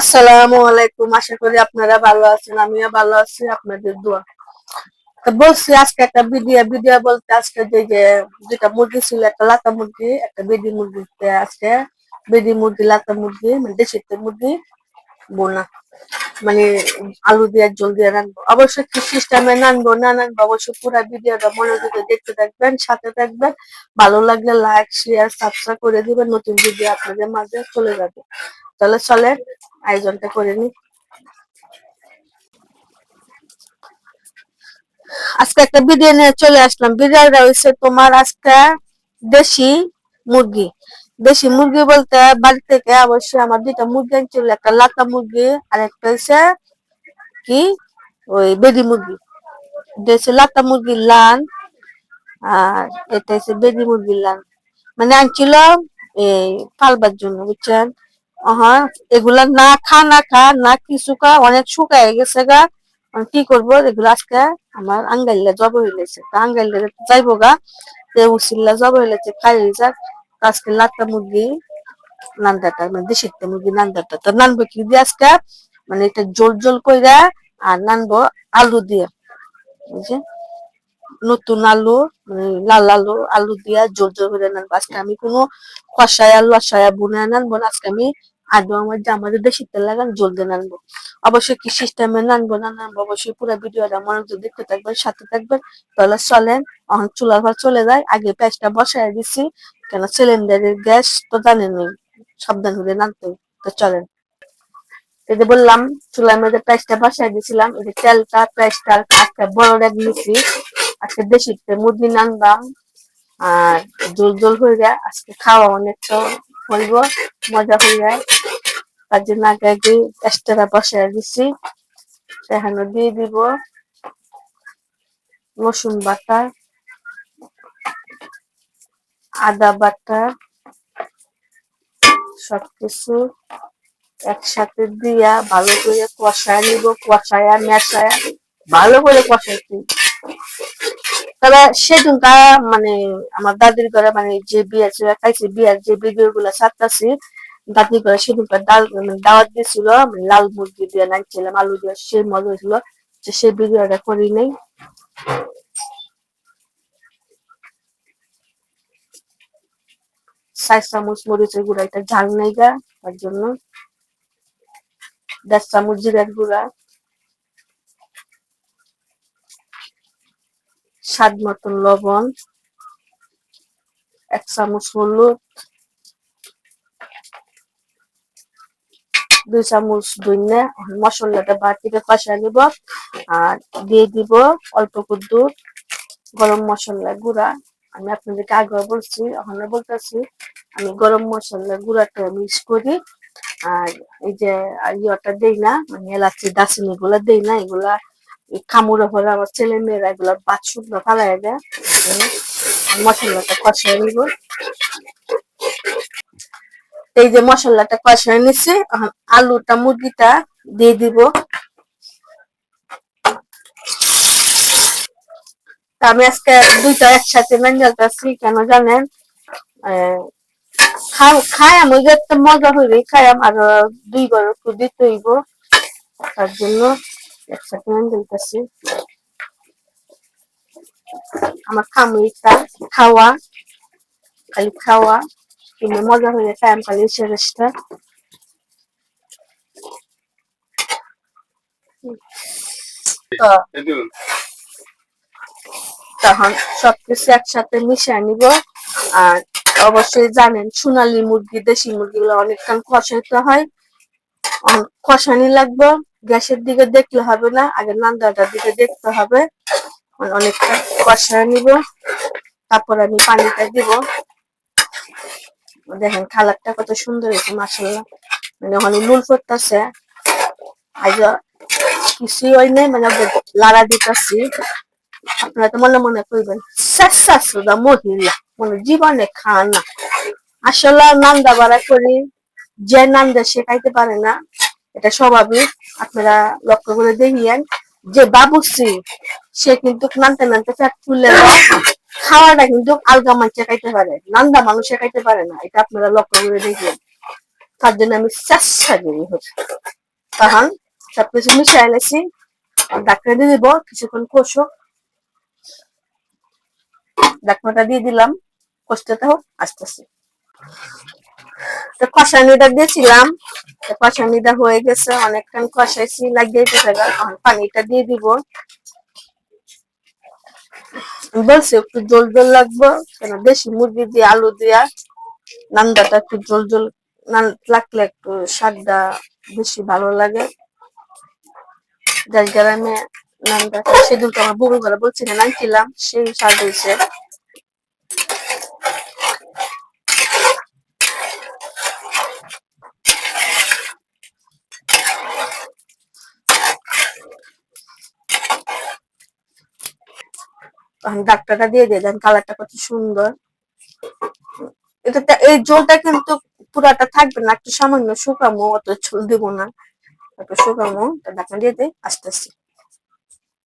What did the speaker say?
আসসালামু আলাইকুম, আশা করি আপনারা ভালো আছেন, আমিও ভালো আছি, আপনাদের দোয়া। তো বলছি, আজকে একটা বিদিয়া ভিডিও বলতে আজকে যে যে দুটা মুরগি ছিল, একটা লাতা মুরগি, একটা বেদি মুরগি আজকে। বেদি মুরগি, লাতা মুরগি মানে দেশি মুরগি, বোনা। মানে আলু দিয়ে, জল দিয়ে রাখব অবশ্যই কি সিস্টেমে নানবো, না নানবো অবশ্যই পুরো ভিডিওটা মনোযোগে দেখতে থাকবেন, সাথে থাকবেন। ভালো লাগলে লাইক শেয়ার সাবস্ক্রাইব করে দিবেন, নতুন ভিডিও আপনাদের মাঝে চলে যাবে। তাহলে চলেন, আয়োজনটা করে নি আজকে একটা নিয়ে চলে আসলাম। ভিডিওটা হয়েছে তোমার আজকে দেশি মুরগি। দেশি মুরগি বলতে বাড়ি থেকে অবশ্যই আমার দুইটা মুরগি আনছিল, একটা লাতা মুরগি আর একটা হচ্ছে কি? ওই বেদি মুরগি। হচ্ছে লাতা মুরগির লান আর এটা হচ্ছে বেদি মুরগির লান। মানে আনছিল এই পালবার জন্য, বুঝছেন? হ্যাঁ এগুলা না খা না খা, না কিছু খা, অনেক শুকায় গেছে গা। কি করব? এগুলো আজকে আমার আঙ্গাইলে জব হইলেছে। তা আঙ্গাইলে যাইবো গা উসিল্লা জব হইলেছে খাই যাক। আজকে লাত্তা মুরগি নান্দাটা মানে দেশির মুরগি নান্দাটা তো নানবো কি দিয়ে আজকে? মানে এটা জোল জোল কইরা আর নানবো আলু দিয়ে। বুঝছেন নতুন আলু মানে লাল আলু আলু দিয়া জোর জোর করে নানবো। আজকে আমি কোনো কষায় আলু আসায় বুনে নানবো না, আজকে আমি আদু আমার যে আমাদের দেশি তেল লাগান জল দিয়ে নানবো অবশ্যই কি সিস্টেমে নানবো না নানবো অবশ্যই পুরো ভিডিওটা মনোযোগ দেখতে থাকবেন, সাথে থাকবেন। তাহলে চলেন এখন চুলার ঘর চলে যায়। আগে পেঁয়াজটা বসায় দিছি, কেন সিলিন্ডারের গ্যাস তো জানেনই সাবধান করে নানতে তো চলেন। এই বললাম, চুলার মধ্যে পেঁয়াজটা বসায় দিয়েছিলাম এই যে তেলটা পেঁয়াজটা আজকে বড় রেগ নিছি আজকে দেশি মুরগি নানবাম আর জল জল হয়ে যায়, আজকে খাওয়া অনেকটা হইব, মজা হয়ে যায়। তার জন্য আগে আগে দিছি। সেখানে দিয়ে দিব রসুন বাটা, আদা বাটা, সবকিছু একসাথে দিয়া ভালো করে কষায় নিব, কষায়া, মেশায়া, ভালো করে কষাইছি। তবে সেদিনটা মানে আমার দাদির ঘরে মানে যে বিয়ে খাইছি, বিয়ার যে ভিডিও গুলা ছাড়তাছি দাদির ঘরে সেদিনকার ডাল মানে দাওয়াত দিয়েছিল মানে লাল মুরগি দিয়ে নাইছিলাম, আলু দিয়ে, সেই মজা হয়েছিল, যে সেই ভিডিওটা করি নাই। চার চামচ মরিচের গুঁড়া, এটা ঝাল নাই গা, তার জন্য। দেড় চামচ জিরার গুঁড়া। স্বাদ মতন লবণ। এক চামচ হলুদ। দুই চামচ ধনিয়া মশলাটা বাটিতে কষা নিব, আর দিয়ে দিব অল্প কুদ্দু গরম মশলা গুঁড়া। আমি আপনাদেরকে আগে বলছি ওখানে বলতেছি, আমি গরম মশলা গুঁড়াটা মিক্স করি, আর এই যে ইয়েটা দেই না মানে এলাচি দাসিনি গুলা দেই না, এগুলা খামুরে হলে আমার ছেলে মেয়েরা এগুলা বাদ শুকনো ফালাই দেয় মশলাটা কষাই নিব। এই যে মশলাটা কষাই নিছি, এখন আলুটা, মুরগিটা দিয়ে দিব। আমি আজকে দুইটা একসাথে মেঞ্জালতেছি কেন জানেন? খাই আমি একটা মজা হইবে খাই আর দুইবার একটু দিতে হইব। তার জন্য একসাথে মেঞ্জালতেছি আমার খামুইটা খাওয়া, খালি খাওয়া। কিন্তু মজা হয়ে খাই আমি খালি সেরেসটা তখন সবকিছু একসাথে মিশিয়ে নিব আর অবশ্যই জানেন সোনালী মুরগি দেশি মুরগিগুলো অনেকক্ষণ কষাইতে হয় কষানি লাগবে গ্যাসের দিকে দেখলে হবে না আগে নান্দাটার দিকে দেখতে হবে অনেকটা কষা নিব তারপর আমি পানিটা দিব দেখেন কালারটা কত সুন্দর হয়েছে মাসাল্লাহ মানে ওখানে নুল করতেছে আজ কিছুই হয় নাই মানে লাড়া দিতেছি। আপনারা তো মনে মনে করবেন শেষা সুদা মহিলা মানে জীবনে খান আসলে নান্দা বাড়া করি, যে নান্দা সে খাইতে পারে না, এটা স্বাভাবিক। আপনারা লক্ষ্য করে দেখিয়েন যে বাবুসি, সে কিন্তু নানতে নানতে ফ্যাট তুললে খাওয়াটা কিন্তু আলগা মানুষে খাইতে পারে, নান্দা মানুষে খাইতে পারে না, এটা আপনারা লক্ষ্য করে দেখিয়েন তার জন্য আমি চেষ্টা করি তখন সবকিছু মিশাই লেছি ডাক্তার দিয়ে দিব কিছুক্ষণ কষো ডাক্তারটা দিয়ে দিলাম কষতে হোক আস্তে আস্তে তো কষানিটা দিয়েছিলাম কষানিটা হয়ে গেছে, অনেকক্ষণ কষাইছি, লাগিয়ে পানিটা দিয়ে দিব। বলছি একটু জল জল লাগবে। কেন, বেশি মুরগি দিয়ে, আলু দিয়া, নান্দাটা একটু জল জল লাগলে একটু স্বাদটা বেশি ভালো লাগে। যার গ্রামে নান্দাটা সেদিন তো আমার বুবু বলছি না নামছিলাম সেই স্বাদ হয়েছে। ডাক্তারটা দিয়ে দিয়ে দেন কালারটা কত সুন্দর। এটা এই জলটা কিন্তু পুরাটা থাকবে না, একটু সামান্য শুকামো, অত ঝোল দিব না। একটু শুকামো ডাক্তার দিয়ে দেয় আস্তে আস্তে